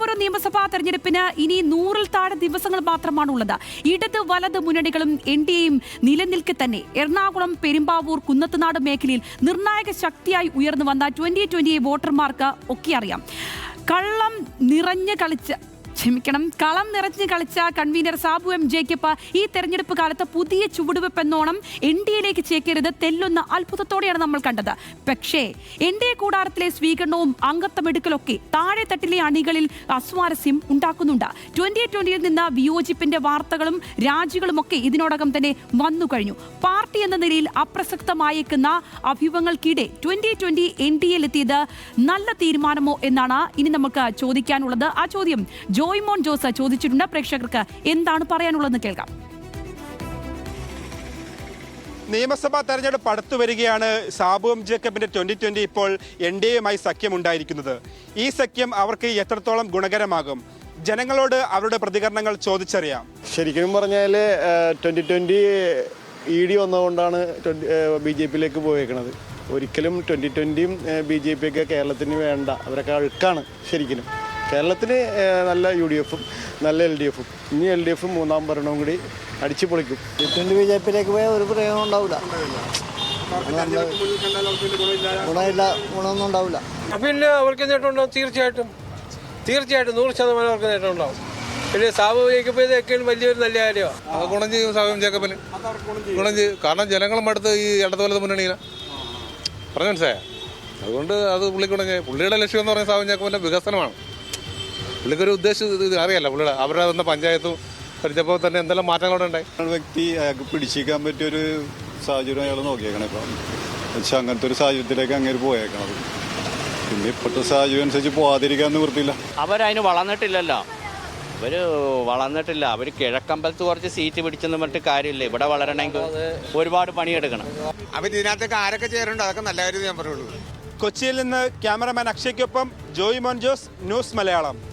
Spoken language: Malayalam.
തിരുവനന്തപുരം നിയമസഭാ തെരഞ്ഞെടുപ്പിന് ഇനി നൂറിൽ താഴെ ദിവസങ്ങൾ മാത്രമാണ് ഉള്ളത് ഇടത് വലത് മുന്നണികളും എൻ ഡി എയും നിലനിൽക്കെ തന്നെ എറണാകുളം പെരുമ്പാവൂർ കുന്നത്തുനാട് മേഖലയിൽ നിർണായക ശക്തിയായി ഉയർന്നു വന്ന ട്വന്റി ട്വന്റി വോട്ടർമാർക്ക് ഒക്കെ അറിയാം. കള്ളം നിറഞ്ഞ് കളിച്ച് ക്ഷമിക്കണം. കളം നിറഞ്ഞ് കളിച്ച കൺവീനർ സാബു എം ജേക്കപ്പ് ഈ തെരഞ്ഞെടുപ്പ് കാലത്ത് പുതിയ ചുവടുവെപ്പ് എന്നോണം എൻ ഡി എയിലേക്ക് ചേക്കരുത് തെല്ലുന്ന അത്ഭുതത്തോടെയാണ് നമ്മൾ കണ്ടത്. പക്ഷേ എൻ ഡി എ കൂടാരത്തിലെ സ്വീകരണവും അംഗത്വമെടുക്കലൊക്കെ താഴെ തട്ടിലെ അണികളിൽ അസ്വാരസ്യം ഉണ്ടാക്കുന്നുണ്ട്. ട്വന്റി ട്വന്റിയിൽ നിന്ന് വിയോജിപ്പിന്റെ വാർത്തകളും രാജികളുമൊക്കെ ഇതിനോടകം തന്നെ വന്നു കഴിഞ്ഞു. പാർട്ടി എന്ന നിലയിൽ അപ്രസക്തമായേക്കുന്ന അഭ്യൂഹങ്ങൾക്കിടെ ട്വന്റി ട്വന്റി എൻ ഡി എത്തിയത് നല്ല തീരുമാനമോ എന്നാണ് ഇനി നമുക്ക് ചോദിക്കാനുള്ളത്. ആ ചോദ്യം ജോയ്മോൻ ജോസ് ചോദിച്ചിട്ടുണ്ട്. പ്രേക്ഷകർക്ക് എന്താണ് പറയാനുള്ളതെന്ന് കേൾക്കാം. നിയമസഭാ തെരഞ്ഞെടുപ്പ് അടുത്തു വരികയാണ് സാബുവും ജേക്കബിന്റെ ട്വന്റി ട്വന്റി ഇപ്പോൾ എൻ ഡി എയുമായി സഖ്യം ഉണ്ടായിരിക്കുന്നത് ഈ സഖ്യം അവർക്ക് എത്രത്തോളം ഗുണകരമാകും? ജനങ്ങളോട് അവരുടെ പ്രതികരണങ്ങൾ ചോദിച്ചറിയാം. ശരിക്കും പറഞ്ഞാൽ ട്വന്റി ട്വന്റി ഇ ഡി വന്നതുകൊണ്ടാണ് ബി ജെ പിയിലേക്ക് പോയേക്കുന്നത് ഒരിക്കലും ട്വന്റി ട്വന്റിയും ബി ജെ പി ഒക്കെ കേരളത്തിന് വേണ്ട. അവരൊക്കെ അഴുക്കാണ് ശരിക്കും കേരളത്തിന് നല്ല യു ഡി എഫും നല്ല എൽ ഡി എഫും ഇനി എൽ ഡി എഫും മൂന്നാം ഭരണവും കൂടി അടിച്ചു പൊളിക്കും. ട്വന്റി ബി ജെ പിയിലേക്ക് പോയാൽ ഒരു പ്രയോജനം ഉണ്ടാവില്ല. ഗുണമില്ല ഗുണമൊന്നും ഉണ്ടാവില്ല. പിന്നെ അവർക്ക് നേട്ടമുണ്ടാവും തീർച്ചയായിട്ടും. തീർച്ചയായിട്ടും നൂറ് ശതമാനം അവർക്ക് നേട്ടമുണ്ടാവും. പിന്നെ സാബു ജയിക്കപ്പോഴത്തേക്കും വലിയൊരു നല്ല കാര്യമാണ് ഗുണം ചെയ്യും സാബു ജേക്കബിന്. ഗുണം ചെയ്യും. കാരണം ജനങ്ങളും അടുത്ത് ഈ ഇടതുവലത് മുന്നണിയില പറഞ്ഞു മനസ്സിലായ? അതുകൊണ്ട് അത് പുള്ളിക്ക് ഗുണം ചെയ്യും. പുള്ളിയുടെ ലക്ഷ്യം എന്ന് പറയുന്നത് സാബു ജേക്കബിന്റെ വികസനമാണ്. പുള്ളിക്കൊരു ഉദ്ദേശം ഇത് അറിയാലോ പുള്ളിയുടെ അവരുടെ വന്ന പഞ്ചായത്തും പഠിച്ചപ്പോൾ തന്നെ എന്തെല്ലാം മാറ്റങ്ങളുണ്ടായി വ്യക്തി അയാൾക്ക് പിടിച്ചിരിക്കാൻ പറ്റിയൊരു സാഹചര്യം അയാൾ നോക്കിയേക്കണം ഇപ്പം. പക്ഷെ അങ്ങനത്തെ ഒരു സാഹചര്യത്തിലേക്ക് അങ്ങനെ പോയേക്കണത്. പിന്നെ ഇപ്പോഴത്തെ സാഹചര്യം അനുസരിച്ച് പോവാതിരിക്കാൻ നിവൃത്തിയില്ല. അവരതിന് വളർന്നിട്ടില്ലല്ലോ. അവർ വളർന്നിട്ടില്ല. അവർ കിഴക്കമ്പലത്ത് കുറച്ച് സീറ്റ് പിടിച്ചെന്ന് പറഞ്ഞിട്ട് കാര്യമില്ല. ഇവിടെ വളരണമെങ്കിൽ ഒരുപാട് പണിയെടുക്കണം. അവർ ഇതിനകത്തേക്ക് ആരൊക്കെ ചേരുന്നുണ്ട്? അതൊക്കെ നല്ല കാര്യം ഞാൻ പറയുള്ളൂ. കൊച്ചിയിൽ നിന്ന് ക്യാമറമാൻ അക്ഷയ്ക്കൊപ്പം ജോയ് മോൻ ജോസ് ന്യൂസ് മലയാളം.